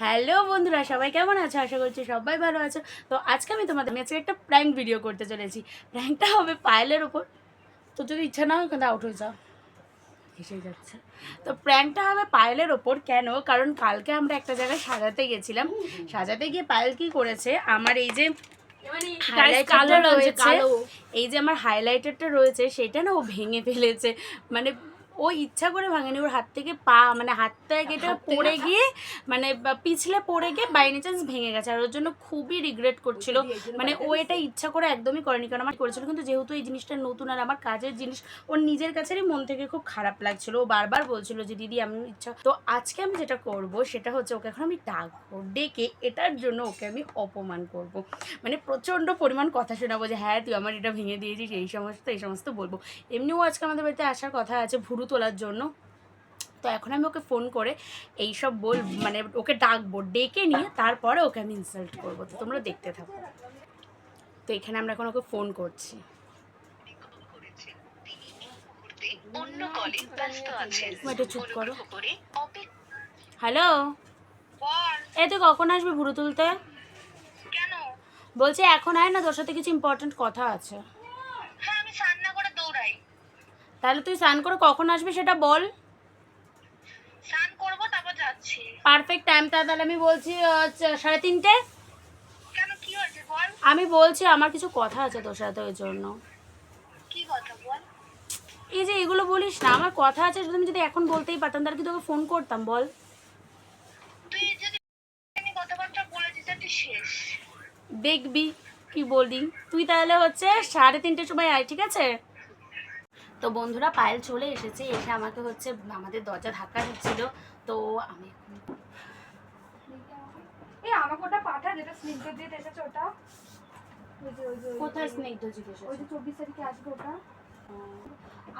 Hello বন্ধুরা সবাই কেমন আছো? আশা করছি সবাই ভালো আছো। তো আজকে আমি তোমাদের কাছে একটা প্র্যাঙ্ক ভিডিও করতে চলেছি। প্র্যাঙ্কটা হবে পায়েলের ওপর তো যদি ইচ্ছা না হয় কিন্তু আউট হয়ে যাও। এসে যাচ্ছে। তো প্র্যাঙ্কটা হবে পায়েলের ওপর কেন? কারণ কালকে আমরা একটা জায়গায় সাজাতে গেছিলাম। সাজাতে গিয়ে পায়েল কি করেছে? আমার এই যে রয়েছে। এই যে আমার হাইলাইটারটা রয়েছে সেটা না ও ভেঙে ফেলেছে। মানে ও ইচ্ছা করে ভাঙেনি। ওর হাত থেকে পা মানে হাতটা কেটে পড়ে গিয়ে মানে পিছলে পড়ে গিয়ে বাই চান্স ভেঙে গেছে। আর ওর জন্য খুবই রিগ্রেট করছিল। মানে ও এটা ইচ্ছা করে একদমই করেনি কারণ আমার করেছিল। কিন্তু যেহেতু এই জিনিসটা নতুন আর আমার কাজের জিনিস ওর নিজের কাছেরই মন থেকে খুব খারাপ লাগছিল। ও বারবার বলছিল যে দিদি আমি ইচ্ছা তো আজকে আমি যেটা করব সেটা হচ্ছে ওকে এখন আমি ডাকবো ডেকে এটার জন্য ওকে আমি অপমান করব। মানে প্রচণ্ড পরিমাণ কথা শোনাবো যে হ্যাঁ তুই আমার এটা ভেঙে দিয়েছিস এই সমস্ত এই সমস্ত বলব। এমনিও আজকে আমাদের বাড়িতে আসার কথা আছে ভুরু তোলার জন্য। তো এখন আমি ওকে ফোন করে এই সব বল মানে ওকে ডাকবো ডেকে নিয়ে তারপরে ওকে আমি ইনসাল্ট করব। তো তোমরা দেখতে থাকো। তো এখানে আমরা এখন ওকে ফোন করছি। অন্য কলে ব্যস্ত আছেন চুপ করো। হ্যালো এ তুই কখন আসবি ভুরু তুলতে? কেন? বলছি এখন আয় না তোর সাথে কিছু ইম্পর্টেন্ট কথা আছে হ্যাঁ আমি সান্না করে দৌড়াই তাহলে তুই স্নান করে কখন আসবি সেটা বল। স্নান করব তারপর যাচ্ছি। পারফেক্ট টাইম তাহলে আমি বলছি সাড়ে তিনটে? কেন কি হয়েছে বল? আমি বলছি আমার কিছু কথা আছে তোর সাথে ওই জন্য। কি কথা বল? এই যে এগুলো বলিস না আমার কথা আছে আমি যদি এখন বলতেই পারতাম তাহলে কি তোকে ফোন করতাম বল। তুই যদি কথাবার্তা বলেছিস তুই শেষ। দেখবি কি বলবি তুই তাহলে হচ্ছে সাড়ে তিনটের সময় আয় ঠিক আছে? তো বন্ধুরা পায়েল চলে এসেছে এসে আমাকে হচ্ছে আমাদের দরজা ধাক্কা দিচ্ছিল তো আমি এই আমাকে ওটা পাঠা যেটা স্নিগ্ধ দিয়ে এসেছে ওটা। কোথায় স্নিগ্ধ ওই যে চব্বিশ তারিখে আসবে ওটা।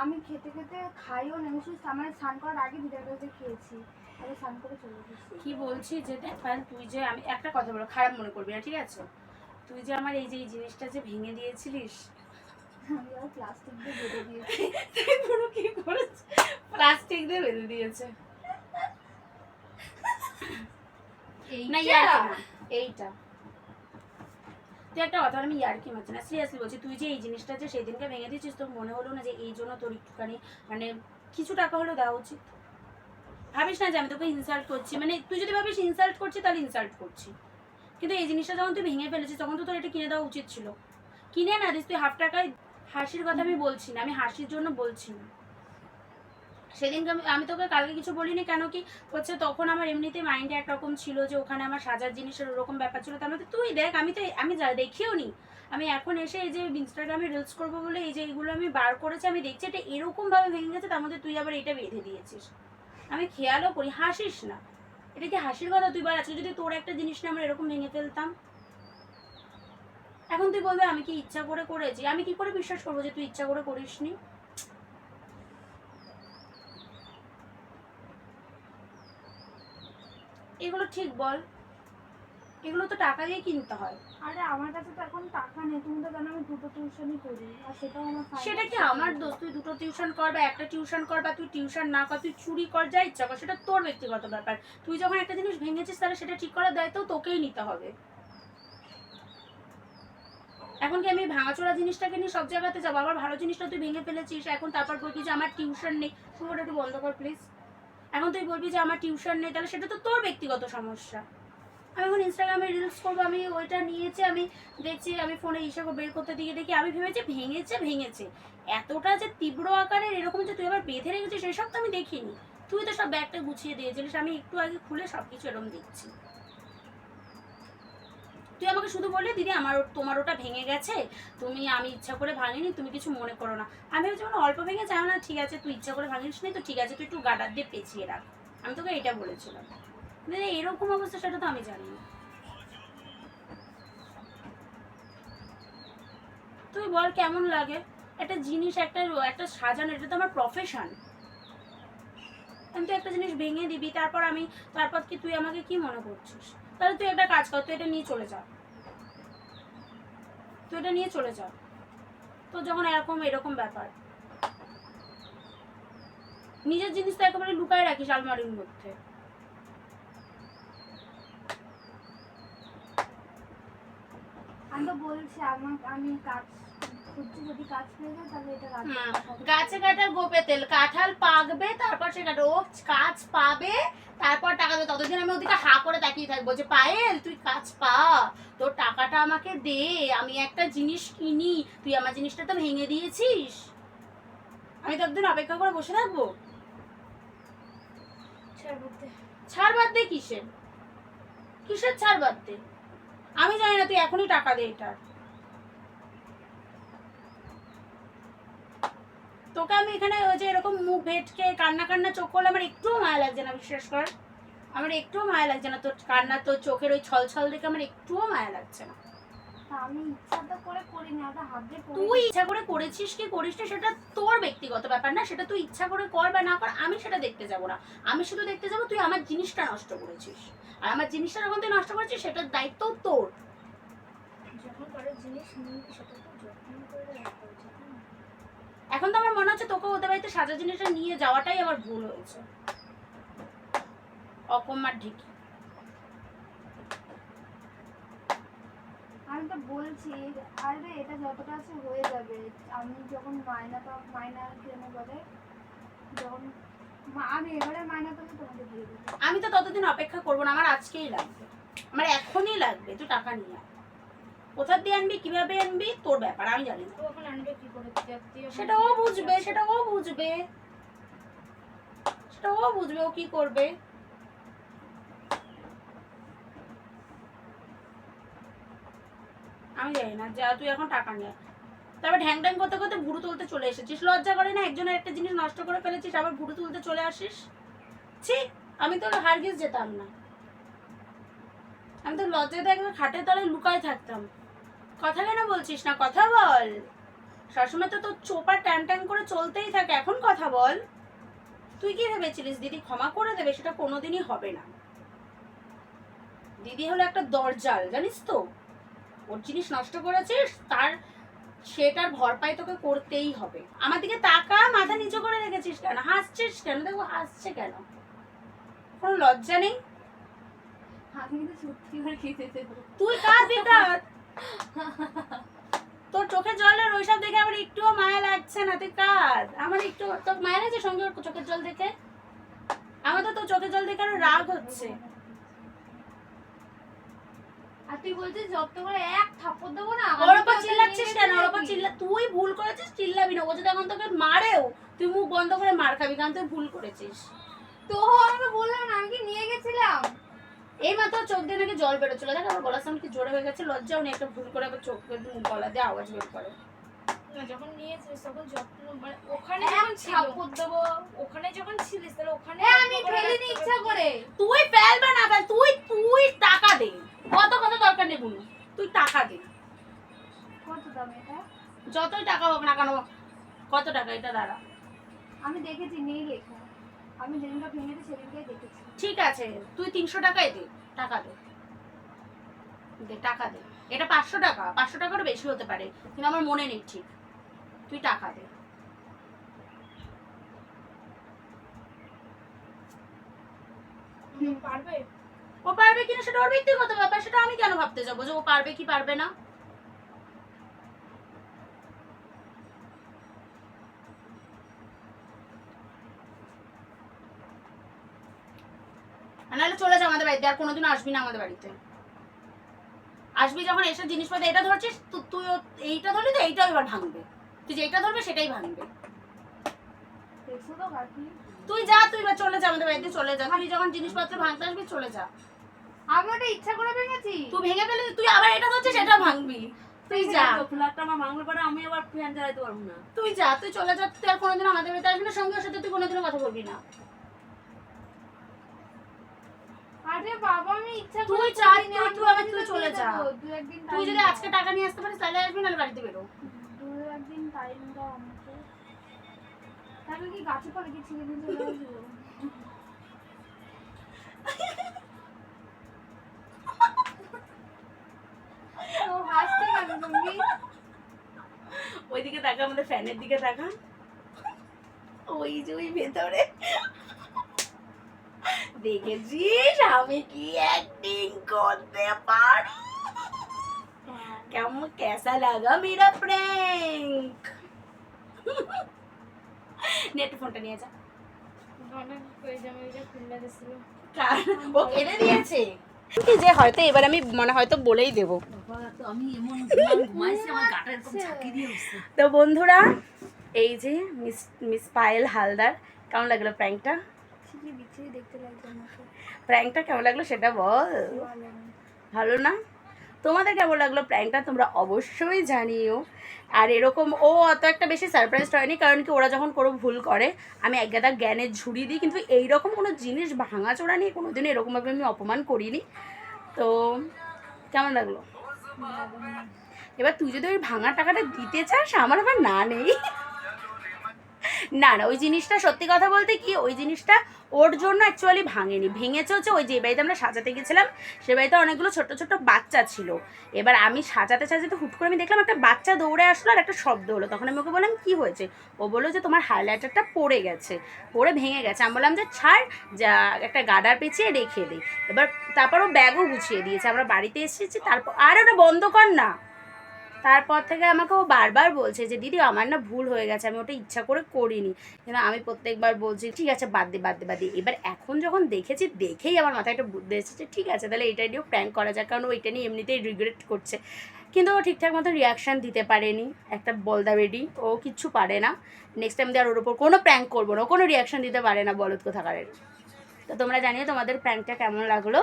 আমি খেতে খেতে খাইও না আমি শুধু আমার স্নান করার আগে দিদার কাছে খেয়েছি। আমি স্নান করে চলে গেছি কি বলছি যে দেখ তুই যে আমি একটা কথা বলো খারাপ মনে করবি না ঠিক আছে? তুই যে আমার এই যে এই জিনিসটা যে ভেঙে দিয়েছিলিস আমি আর প্লাস্টিক দিয়ে বেঁধে দিয়েছি। তুই পুরো কি করেছে? প্লাস্টিক দিয়ে বেঁধে দিয়েছে। না এইটা। তুই একটা কথা আমি ইয়ার্কি মারছি না। সিরিয়াসলি বলছি তুই যে এই জিনিসটা যে সেই দিনকে ভেঙে দিয়েছিস তোর মনে হলো না যে এই জন্য তোর একটুখানি মানে কিছু টাকা হলেও দেওয়া উচিত? ভাবিস না যে আমি তোকে ইনসাল্ট করছি? মানে তুই যদি ভাবিস ইনসাল্ট করছি তাহলে ইনসাল্ট করছি। কিন্তু এই জিনিসটা যখন তুই ভেঙে ফেলেছিস তখন তো তোর এটা কিনে দেওয়া উচিত ছিল। কিনে না দিস তুই হাফ টাকায় হাসির কথা আমি বলছি না, আমি হাসির জন্য বলছি না। সেদিনকে আমি আমি তোকে কালকে কিছু বলিনি কেন কি? হচ্ছে তখন আমার এমনিতে মাইন্ডে একরকম ছিল যে ওখানে আমার সাজার জিনিসের ওরকম ব্যাপার ছিল, তার মধ্যে তুই দেখ, আমি তো আমি যা দেখিও নি। আমি এখন এসে এই যে ইনস্টাগ্রামে রিলস করব বলে এই যে এইগুলো আমি বার করেছি, আমি দেখছি এটা এরকম ভাবে ভেঙে গেছে, তার মধ্যে তুই আবার এটা বেঁধে দিয়েছিস। আমি খেয়ালও করি, হাসিস না। এটা কি হাসির কথা? তুই বার আজকে যদি তোর একটা জিনিস না আমরা এরকম ভেঙে ফেলতাম। এখন তুই বলবে আমি কি ইচ্ছা করে করেছি? আমি কি করে বিশ্বাস করব যে তুই ইচ্ছা করে করিসনি? এগুলো ঠিক বল। এগুলো তো টাকা দিয়ে কিনতে হয়। আরে আমার কাছে তো এখন টাকা নেই। তুমি তো জানো আমি দুটো টিউশনই করি আর সেটাও আমার সেটা কি আমার। দোষ? তুই দুটো টিউশন কর বা একটা টিউশন কর বা তুই টিউশন না কর তুই চুরি কর যা ইচ্ছা কর সেটা তোর ব্যক্তিগত ব্যাপার। তুই যখন একটা জিনিস ভেঙেছিস তাহলে সেটা ঠিক করার দায়িত্ব তোকেই নিতে হবে। এখন কি আমি ভাঙাচোরা জিনিসটাকে নিয়ে সব জায়গাতে যাব? আবার ভালো জিনিসটা তুই ভেঙে ফেলেছিস, এখন তারপর বলবি যে আমার টিউশন নেই। তুই ওটা একটু বন্ধ কর প্লিজ এখন তুই বলবি যে আমার টিউশন নেই, তাহলে সেটা তো তোর ব্যক্তিগত সমস্যা। আমি এখন ইনস্টাগ্রামে রিলস করব, আমি ওইটা নিয়েছি, আমি দেখছি, আমি ফোনে হিসাব বের করতে দিকে দেখি, আমি ভেবেছি ভেঙেছে ভেঙেছে। এতটা যে তীব্র আকারের, এরকম যে তুই আবার বেঁধে রেখেছিস, সেসব তো আমি দেখিনি। তুই তো সব ব্যাগটা গুছিয়ে দিয়েছিলিস, আমি একটু আগে খুলে সব কিছু এরকম দেখছি। তুই আমাকে শুধু বললি, দিদি, আমার তোমার ওটা ভেঙে গেছে। তুমি, আমি ইচ্ছা করে ভাঙিনি, তুমি কিছু মনে করো না। আমি যেমন অল্প ভেঙে যাও না, ঠিক আছে, তুই ইচ্ছা করে ভাঙিস নি, তো ঠিক আছে, তুই একটু গাডার দিয়ে পেঁচিয়ে রাখ। আমি তোকে এটা বলেছিলাম। দিদি, এরকম অবস্থা, সেটা তো আমি জানি না। তুই বল, কেমন লাগে? একটা জিনিস, একটা একটা সাজানো, এটা তো আমার প্রফেশন আমি তো একটা জিনিস ভেঙে দিবি, তারপর আমি, তারপর কি তুই আমাকে কি মনে করছিস? তাহলে তুই একটা কাজ কর তুই এটা নিয়ে চলে যা। তুই এটা নিয়ে চলে যা। তো যখন এরকম এরকম ব্যাপার। নিজের জিনিসটা একেবারে লুকায় রাখিস আলমারির মধ্যে। আমি তো বলছি আমার আমি কাজ গাছে কাটা গোপে তেল কাঁঠাল পাকবে তারপর সে কাটা ও কাজ পাবে তারপর টাকা দেবে ততদিন আমি ওদিকে হা করে তাকিয়ে থাকব যে পায়েল তুই কাজ পা। তোর টাকাটা আমাকে দে। আমি একটা জিনিস কিনি। তুই আমার জিনিসটা তো ভেঙে দিয়েছিস। আমি ততদিন অপেক্ষা করে বসে থাকব। ছাড় বাদ দে কিসের? কিসের ছাড় বাদ দে? আমি জানি না তুই এখনই টাকা দে এটার। তোকে আমি এখানে ওই যে এরকম মুখ ভেটকে কান্না কান্না চোখ করলে আমার একটুও মায়া লাগছে না বিশ্বাস কর। আমার একটুও মায়া লাগছে না তোর কান্না তোর চোখের ওই ছল ছল দেখে আমার একটুও মায়া লাগছে না। তা আমি ইচ্ছা করে করিনি ওটা হাত দিয়ে তুই ইচ্ছা করে করেছিস কি করিস না সেটা তোর ব্যক্তিগত ব্যাপার না সেটা তুই ইচ্ছা করে কর বা না কর আমি সেটা দেখতে যাব না। আমি শুধু দেখতে যাব তুই আমার জিনিসটা নষ্ট করেছিস। আর আমার জিনিসটা যখন তুই নষ্ট করেছিস সেটার দায়িত্ব তোর। যখন করে জিনিস নিই সেটা তো যত্ন করে? এখন তো আমার মনে হচ্ছে তোকে ওদের বাড়িতে সাজা জিনিসটা নিয়ে যাওয়াটাই আমার ভুল হয়েছে। অকম্মার ঢিকি। আমি তো বলছি আরে এটা যতটা আছে হয়ে যাবে। আমি যখন মায়না পাব মায়না কেন বলে যখন আমি এবারে মায়না পেলে তোমাকে দিয়ে দেবো। আমি তো ততদিন অপেক্ষা করব না আমার আজকেই লাগবে। আমার এখনই লাগবে তুই টাকা নিয়ে আয়। কোথা দিয়ে আনবি কীভাবে আনবি তোর ব্যাপার আমি জানি না। সেটা ও বুঝবে সেটা ও বুঝবে। সেটা ও বুঝবে ও কি করবে? আমি জানি না যা তুই এখন টাকা নিয়ে তারপর ঢ্যাং ঢ্যাং করতে করতে ভুরু তুলতে চলে এসেছিস। লজ্জা করে না একজনের একটা জিনিস নষ্ট করে ফেলেছিস আবার ভুরু তুলতে চলে আসিস? ছি আমি তো হারগিস যেতাম না। আমি তো লজ্জাতে একবার খাটের তলায় লুকায় থাকতাম। কথা কেন বলছিস না? কথা বল। সবসময় তো তোর চোপা ট্যান ট্যান করে চলতেই থাকে। এখন কথা বল। তুই কি ভেবেছিলিস? দিদি ক্ষমা করে দেবে সেটা কোনোদিনই হবে না। দিদি হলো একটা দরজাল জানিস তো? ওর জিনিস নষ্ট করেছিস তার সেটার ভরপাই তোকে করতেই হবে। আমার দিকে তাকা মাথা নিচু করে রেখেছিস কেন? হাসছিস কেন? দেখো হাসছে কেন? কোনো লজ্জা নেই? তুই বিকার তোর চোখে জলের ওইসব দেখে আমার একটুও মায়া লাগছে না তুই আমার একটু তোর মায়া লাগছে সঙ্গে ওর চোখের জল দেখে। আমার তো তোর চোখের জল দেখে আরও রাগ হচ্ছে। আর তুই বলছিস জব্দ করে এক থাপ্পড় দেবো না ওর ওপর চিল্লাচ্ছিস কেন? ওর নাকি? চিল্লা তুই ভুল করেছিস চিল্লাবি না। ও যদি এখন তোকে মারেও তুই মুখ বন্ধ করে মার খাবি কারণ তুই ভুল করেছিস। তো আমি বললাম না আমি কি নিয়ে গেছিলাম? এই মাত্র চোখ দিয়ে নাকি জল বেরোচ্ছিল। দেখ আমার গলার সামনে কি জোরে হয়ে গেছে লজ্জাও নেই একটা ভুল করে আবার চোখ গলা দিয়ে আওয়াজ বের করে। যখন নিয়েছিস তখন যত্ন মানে ওখানে যখন ছিল দেবো। ওখানে যখন ছিলিস তাহলে ওখানে আমি ফেলিনি ইচ্ছা করে। তুই ফেলবে না ফেল তুই তুই টাকা দে। কত কত দরকার নেই বুনু তুই টাকা দে। কত দাম এটা? যতই টাকা হোক না কেন কত টাকা এটা দাঁড়া। আমি দেখেছি নেই লেখা। আমি যেদিনটা ভেঙেছি সেদিনটাই দেখেছি। ঠিক আছে তুই তিনশো টাকাই দে টাকা দে। দে টাকা দে। এটা পাঁচশো টাকা পাঁচশো টাকারও বেশি হতে পারে কিন্তু আমার মনে নেই ঠিক। তুই টাকা দে। পারবে? ও পারবে কিনা সেটা ওর ব্যক্তিগত ব্যাপার সেটা আমি কেন ভাবতে যাব যে ও পারবে কি পারবে না? নাহলে চলে যা আমাদের বাড়িতে আর কোনোদিনও আসবি না আমাদের বাড়িতে। আসবি যখন এসে জিনিসপত্র এটা ধরছিস তু- তুই এইটা ধরলি তো এইটাও এবার ভাঙবে। তুই যেটা ধরবে সেটাই ভাঙবে। তুই যা তুই এবার চলে যা আমাদের বাড়িতে চলে যা। তুই যখন জিনিসপত্র ভাঙতে আসবি চলে যা। আমি ওটা ইচ্ছা করে ভেঙেছি। তুই ভেঙে ফেলে তুই আবার এটা ধরছিস সেটা ভাঙবি। তুই যা। ফ্ল্যাটটা আমার ভাঙলে পরে আমি আবার ফ্যান চালাতে পারব না। তুই যা তুই চলে যা তুই আর কোনোদিন আমাদের বাড়িতে আসবি না সঙ্গে ওর সাথে তুই কোনোদিনও কথা বলবি না। আরে বাবা আমি ইচ্ছা তুই যা, তুই- তুই আবার তুই চলে যা। তুই যদি আজকে টাকা নিয়ে আসতে পারিস তাহলে আসবি নাহলে বাড়িতে বেরো। দু একদিন টাইম দাও আমাকে। তাহলে কি গাছে পড়ে কি ছিঁড়ে দিয়ে চলে আসব? ওইদিকে তাকা আমাদের ফ্যানের দিকে তাকা ওই যে ওই ভেতরে। দেখেছিস? আমি কি অ্যাক্টিং করতে পারি? কেমন কেসা লাগা মেরা প্র্যাঙ্ক? নেট ফোনটা নিয়ে যা। ও কেড়ে দিয়েছে। যে হয়তো এবার আমি মানে হয়তো বলেই দেব। আচ্ছা। তো বন্ধুরা এই যে মিস মিস পায়েল হালদার কেমন লাগল প্র্যাঙ্কটা? ঠিকই বিচ্ছিরি দেখতে লাগছে আমাকে। প্র্যাঙ্কটা কেমন লাগল সেটা বল। ভালো না? তোমাদের কেমন লাগল প্র্যাঙ্কটা তোমরা অবশ্যই জানিও। আর এরকম ও অত একটা বেশি সারপ্রাইজ হয়নি কারণ কি ওরা যখন কোনো ভুল করে আমি এক গাদা জ্ঞানের ঝুড়ি দিই কিন্তু এইরকম কোনো জিনিস ভাঙাচোরা নিয়ে কোনো দিন এরকমভাবে আমি অপমান করিনি। তো কেমন লাগল? এবার তুই যদি ওই ভাঙা টাকাটা দিতে চাস আমার আবার না নেই। না না, ওই জিনিসটা সত্যি কথা বলতে কি, ওই জিনিসটা ওর জন্য অ্যাকচুয়ালি ভাঙেনি। ভেঙেছে হচ্ছে ওই যে বাড়িতে আমরা সাজাতে গেছিলাম, সে বাড়িতে অনেকগুলো ছোট ছোট বাচ্চা ছিল। এবার আমি সাজাতে সাজাতে হুট করে আমি দেখলাম একটা বাচ্চা দৌড়ে আসলো আর একটা শব্দ হলো। তখন আমি ওকে বললাম, কি হয়েছে? ও বলল যে, তোমার হাইলাইটারটা পড়ে গেছে, পড়ে ভেঙে গেছে। আমি বললাম যে, ছাড়, যা, একটা গাডার পেঁচিয়ে রেখে দিই এবার তারপর ও ব্যাগও গুছিয়ে দিয়েছে। আমরা বাড়িতে এসেছি, তারপর, আর ওটা বন্ধ কর না। তারপর থেকে আমাকে ও বারবার বলছে যে, দিদি, আমার না ভুল হয়ে গেছে, আমি ওটা ইচ্ছা করে করিনি। কিন্তু আমি প্রত্যেকবার বলছি, ঠিক আছে, বাদ দে বাদ দে বাদ দে। এবার এখন যখন দেখেছি, দেখেই আমার মাথায় একটা বুদ্ধি এসেছে ঠিক আছে, তাহলে এটা নিয়েও প্র্যাঙ্ক করা যায় কারণ ওইটা নিয়ে এমনিতেই রিগ্রেট করছে। কিন্তু ও ঠিকঠাক মতো রিয়াকশান দিতে পারেনি, একটা বলদা বেডি ও কিচ্ছু পারে না। নেক্সট টাইম দিয়ে আর ওর ওপর কোনো প্র্যাঙ্ক করব না কোনো রিয়াকশান দিতে পারে না বলদ কোথাকারের। তো তোমরা জানিও তোমাদের প্র্যাঙ্কটা কেমন লাগল?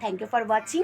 Thank you for watching